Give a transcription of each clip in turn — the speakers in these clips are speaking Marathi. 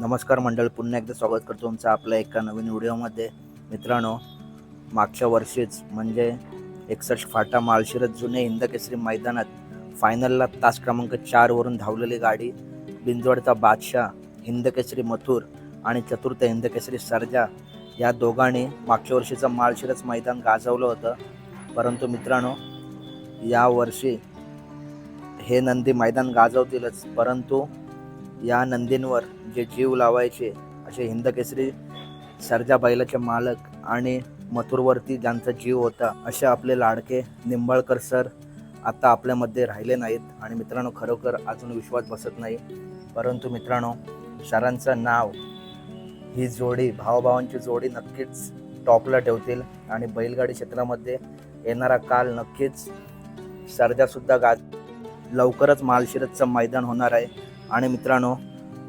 नमस्कार मंडळ पुन्हा एकदा स्वागत करतो तुमचं आपल्या एका नवीन व्हिडिओमध्ये. मित्रांनो मागच्या वर्षीच म्हणजे एकसष्ट फाटा माळशिरत जुने हिंदकेसरी मैदानात फायनलला तास क्रमांक चारवरून धावलेली गाडी बिंजवडचा बादशाह हिंदकेसरी मथुर आणि चतुर्थ हिंदकेसरी सरजा या दोघांनी मागच्या वर्षीचं माळशिरस मैदान गाजवलं होतं. परंतु मित्रांनो यावर्षी हे नंदी मैदान गाजवतीलच. परंतु या नंदींवर जे जीव लावायचे असे हिंदकेसरी सर्जा बैलाचे मालक आणि मथुरवरती ज्यांचा जीव होता असे आपले लाडके निंबाळकर सर आता आपल्यामध्ये राहिले नाहीत. आणि मित्रांनो खरोखर अजून विश्वास बसत नाही. परंतु मित्रांनो सरांचं नाव ही जोडी भावभावांची जोडी नक्कीच टॉपला ठेवतील. आणि बैलगाडी क्षेत्रामध्ये येणारा काल नक्कीच सरजासुद्धा गा लवकरच मालशिरतचं मैदान होणार आहे. आणि मित्रांनो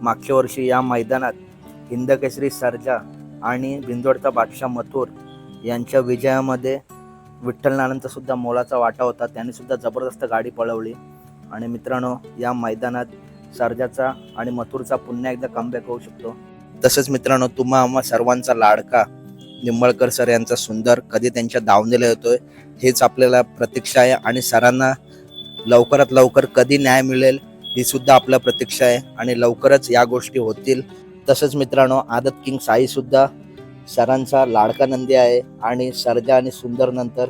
मागच्या वर्षी या मैदानात हिंदकेसरी सर्जा आणि बिंदोडचा बादशाह मथुर यांच्या विजयामध्ये विठ्ठल सुद्धा मोलाचा वाटा होता. त्यांनी सुद्धा जबरदस्त गाडी पळवली. आणि मित्रांनो या मैदानात सरजाचा आणि मथुरचा पुन्हा एकदा कमबॅक होऊ शकतो. तसंच मित्रांनो तुम्हा आम्हा सर्वांचा लाडका निंबळकर सर यांचा सुंदर कधी त्यांच्या दावणीला येतोय हेच आपल्याला प्रतीक्षा आहे. आणि सरांना लवकरात लवकर कधी न्याय मिळेल ही सुद्धा आपल्या प्रतीक्षा आहे आणि लवकरच या गोष्टी होतील. तसंच मित्रांनो आदत किंग साई सुद्धा सरांचा लाडका नंदी आहे आणि सरजा आणि सुंदर नंतर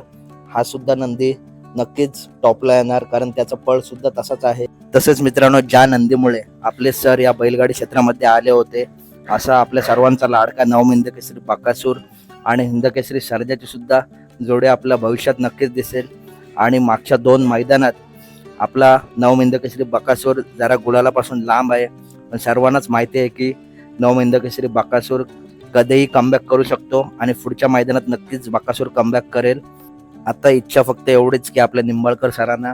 हा सुद्धा नंदी नक्कीच टॉपला येणार कारण त्याचा पळ सुद्धा तसाच आहे. तसेच मित्रांनो ज्या नंदीमुळे आपले सर या बैलगाडी क्षेत्रामध्ये आले होते असा आपल्या सर्वांचा लाडका नवम हिंदकेसरी बाकासूर आणि हिंदकेसरी सरजाची सुद्धा जोडी आपल्या भविष्यात नक्कीच दिसेल. आणि मागच्या दोन मैदानात आपला नवमिंद बकासूर जरा गुलालापासून लांब आहे. पण सर्वांनाच माहिती आहे की नवमिंद केसरी बकासूर कधीही कमबॅक करू शकतो आणि पुढच्या मैदानात नक्कीच बकासूर कमबॅक करेल. आता इच्छा फक्त एवढीच की आपल्या निंबाळकर सरांना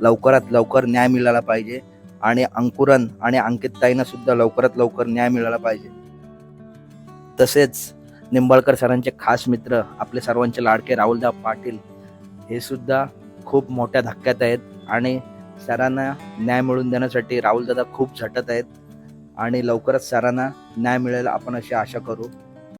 लवकरात लवकर न्याय मिळाला पाहिजे आणि अंकुरन आणि अंकित ताईंना सुद्धा लवकरात लवकर न्याय मिळाला पाहिजे. तसेच निंबाळकर सरांचे खास मित्र आपले सर्वांचे लाडके राहुलदा पाटील हे सुद्धा खूप मोठ्या धक्क्यात आहेत. आणि सरांना न्याय मिळवून देण्यासाठी राहुल दादा खूप झटत आहेत. आणि लवकरच सरांना न्याय मिळेल आपण अशी आशा करू.